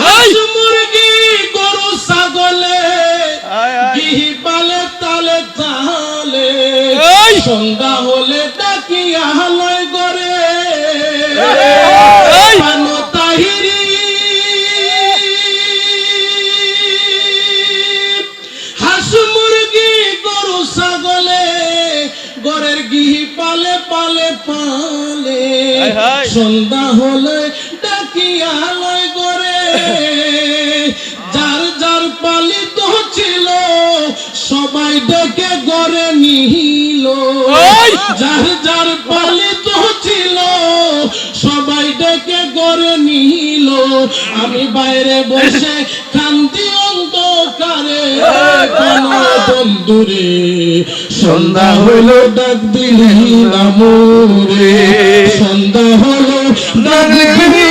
হাঁস মুরগি গরু ছাগলে গিহি পালে তালে এই! সন্ধ্যা হলে ডাকিয়া হালয় সন্ধ্যা হলে ডাকিয়া লয় গরে। যার যার পালিত ছিল সবাই ডেকে গড়ে নিহিল। যার যার পালিত ছিল সবাই ডেকে গড়ে নিহিল। আমি বাইরে বসে কান্তি বন্ধুরে সন্ধ্যা হলো ডাক দিলি নামরে সন্ধ্যা হলো ডাক দিলি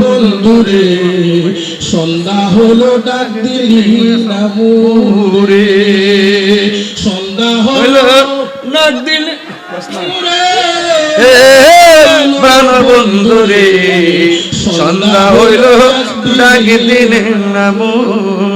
বন্ধুরে সন্ধ্যা হলো ডাক দিলি নামরে সন্ধ্যা হলো নাক দিলে প্রাণ বন্ধু রে সন্ধ্যা হইল ডাক দিলে নামুরে।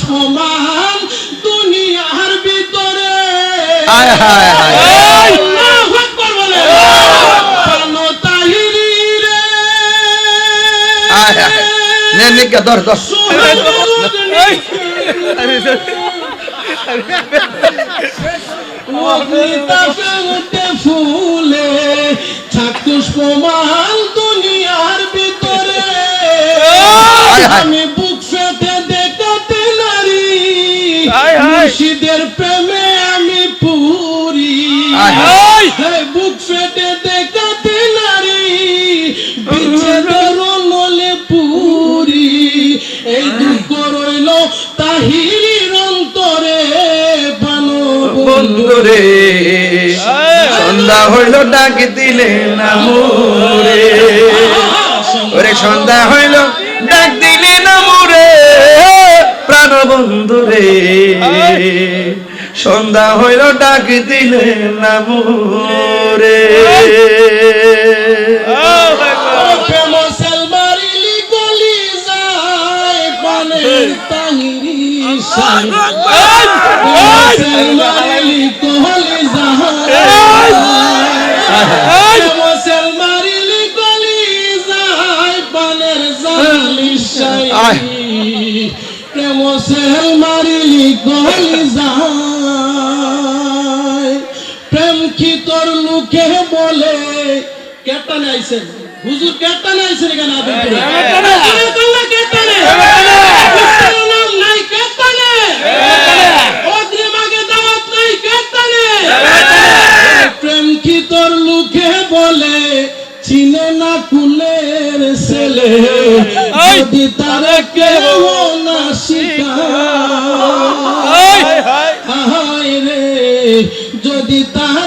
সমান দুনিয়ার ভিতরে। হায় হায় হায়। বলে। তাহিরি রে। নে ধর ধর ফুলে থাকুস প্রমাণ দুনিয়ার ভিতরে। আমি বুক ফেটে দেখাতে নারী। মুর্শিদের তাহিরির অন্তরে বানো বন্ধু রে সন্ধ্যা হইল ডাক দিলে নামুরে ওরে সন্ধ্যা হইল ডাক দিলে নামুরে প্রাণ বন্ধু রে সন্ধ্যা হইল ডাক দিলে নামুরে প্রেমসেল প্রেমসেল মারিলি গলি যায় প্রেম কি তোর লোকে বলে? কেটানে আইছেন হুজুর কেটানে আইছেন এখানে আদিপুরে কেটানে করলে কেটানে ইফতারের নাম নাই কেটানে অগ্রিম আগে দাওয়াত নাই কেটানে প্রেম কি তোর লোকে বলে চিনে না কুলের ছেলে। যদি তারা কেউ না শিখায় হায় রে যদি তারে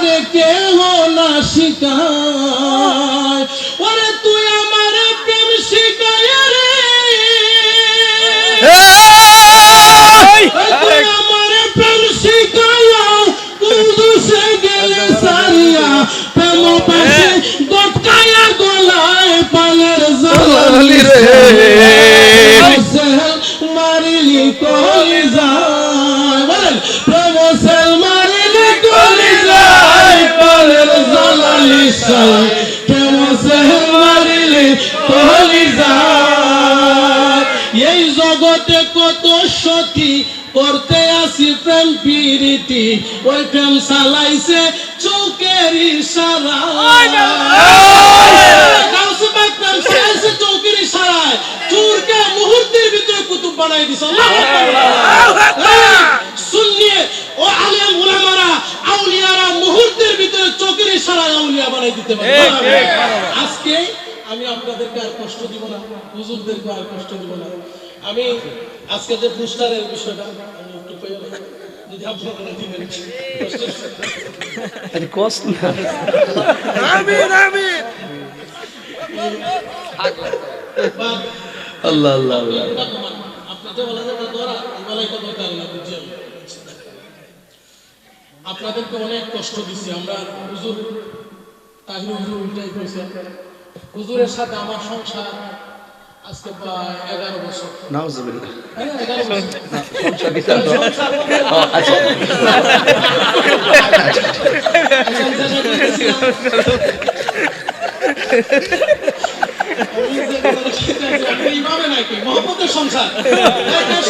প্রমোসেল মারিলি কলি যায় পালের জালালি সাই মারিলি যায় এই জগতে কত সতী করতে আসি প্রেম পিরিতি ওই প্রেম চালাইছে চৌকের ইশারা। চৌকের ইশারায়। চুরকে মুহূর্তের ভিতরে কুতুব বানাই দিছে। দিতে পারে। আজকে আমি আপনাদেরকে আর কষ্ট দিব না হুজুরদেরকে আর কষ্ট দিব না। আমি আজকে যে পোস্টারের বিষয়টা আমি একটু পেয়ে যদি আপনারা দিবেন। আরে কস না। আল্লাহ আল্লাহ আল্লাহ। আপনাদের বলা যাবে ধরা এই তো দরকার না বুঝছি আপনাদেরকে অনেক কষ্ট দিছি আমরা হুজুর তাহির হুজুর হুজুরের সাথে আমার সংসার আজকে প্রায় এগারো বছর। নাউজুবিল্লাহ। হ্যাঁ? সংসার আচ্ছা। সংসার।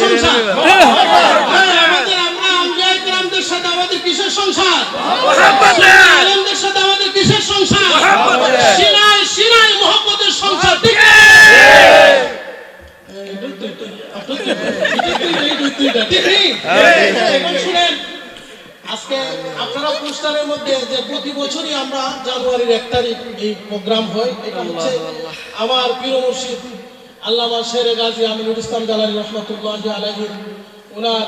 সংসার? হ্যাঁ, আমাদের আমরা আমাদের কিসের সংসার আলেমদের সাথে আমাদের কিসের সংসার সিনাই সিনাই মহব্বতের সংসার ঠিক আছে? এই দুই, দুই, দুই। আপনার দুই, এই দুই, দুইটা, ঠিক নেই? এবার শুনেন আজকে আপনারা যে প্রতি বছরই আমরা জানুয়ারির এক তারিখ এই প্রোগ্রাম হয় এটা হচ্ছে আমার প্রিয় মুর্শিদ আল্লামা শেরে গাজী আমিনুল ইসলাম জালালি রহমতুল্লাহ আলহির ওনার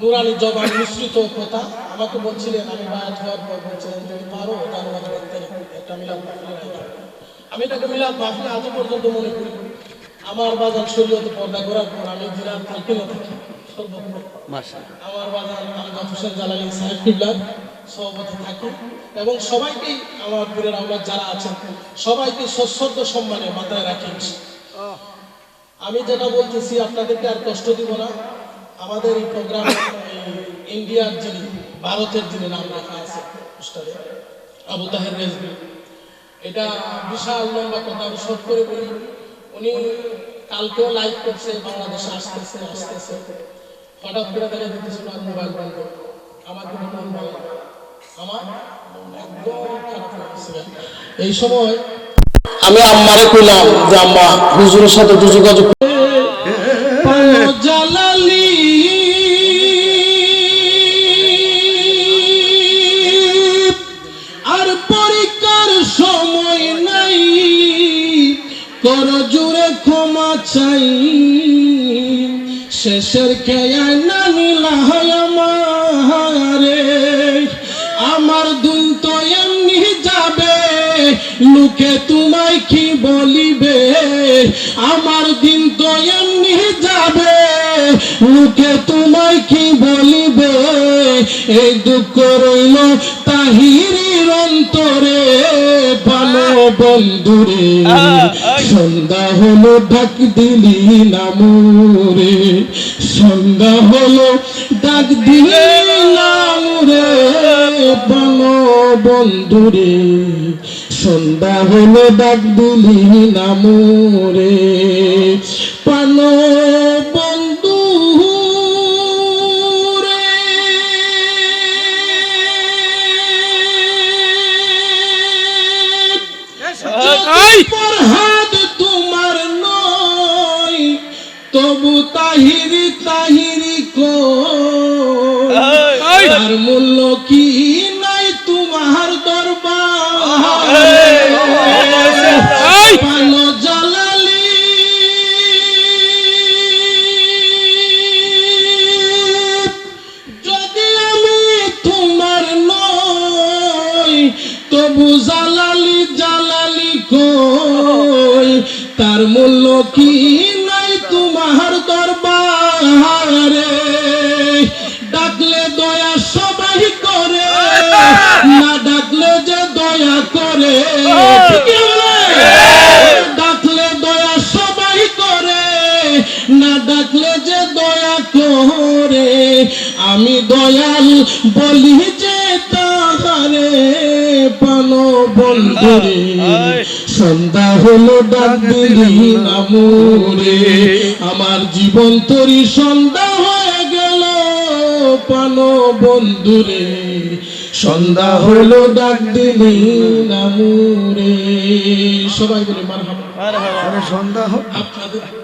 নুরানি জবান মিশ্রিত কথা আমাকে বলছিলেন আমি বায়াত হওয়ার পর বলছিলেন তুমি পারো জানুয়ারির এক তারিখ একটা করো। আমি এটাকে মিলাদ মাহফিল আজও পর্যন্ত মনে করি। আমার বাজার শরীয়তে পর্দা করার পর আমি কালকিনা থাকি সর্বপ্রথম। মাশাআল্লাহ। আমার বাজার আমজাদ হোসেন জালালি সাহেব কিবলার সভাপতি থাকি এবং সবাইকেই আমার পীরের আমরা যারা আছেন, সবাইকে সশ্রদ্ধ সম্মানে মাথায় রাখি আমি যেটা বলতেছি, আপনাদেরকে আর কষ্ট দিব না। আমাদের এই প্রোগ্রামে ইন্ডিয়ার যিনি, ভারতের যিনি নাম লেখা আছে আবু তাহের রেজবি এটা বিশাল লম্বা কথা, আমি শর্ট করে বলি। উনি কালকেও লাইভ করছে, বাংলাদেশে আসতেছে আসতেছে। হঠাৎ করে দেখা দিতেছে ওনার মোবাইল বন্ধ। আমার কোনো মন ভালো হয়ে। এই সময় আমি আম্মারে কইলাম যে আম্মা হুজুরের সাথে একটু যোগাযোগ আর পরীক্ষার সময় নাই কর জুড়ে ক্ষমা চাই। শেষের খেয়ায় না নিলাহায় আমারে। আমার দুন তো এমনি যাবে। লোকে তোমায় কি বলিবে? আমার দিন তো এমনি যাবে। লোকে তোমায় কি বলিবে? এই দুঃখ রইল তাহিরির অন্তরে ভালো বন্ধুরে। সন্ধ্যা হলো ডাক দিলি নামুরে সন্ধ্যা হলো ডাক দিলি নামুরে ভালো বন্ধুরে। সন্ধ্যা হলো ডাক দিলি নামুরে পানো তাহিরি তাহিরি কই তার মূল্য কি নাই তোমার দরবার? জালালি। যদি আমি তোমার নই তবু জালালি জালালি কই? তার মূল্য কি আমি দয়াল বলি যে তাহারে পানো বন্ধুরে। সন্ধ্যা হলো ডাক দিলি নামুরে। আমার জীবন তরি সন্ধ্যা হয়ে গেল পানো বন্ধুরে। সন্ধ্যা হলো ডাক দিলি নামুরে। সবাই বলে মারহাবা। আরে সন্ধ্যা হোক আপনাদের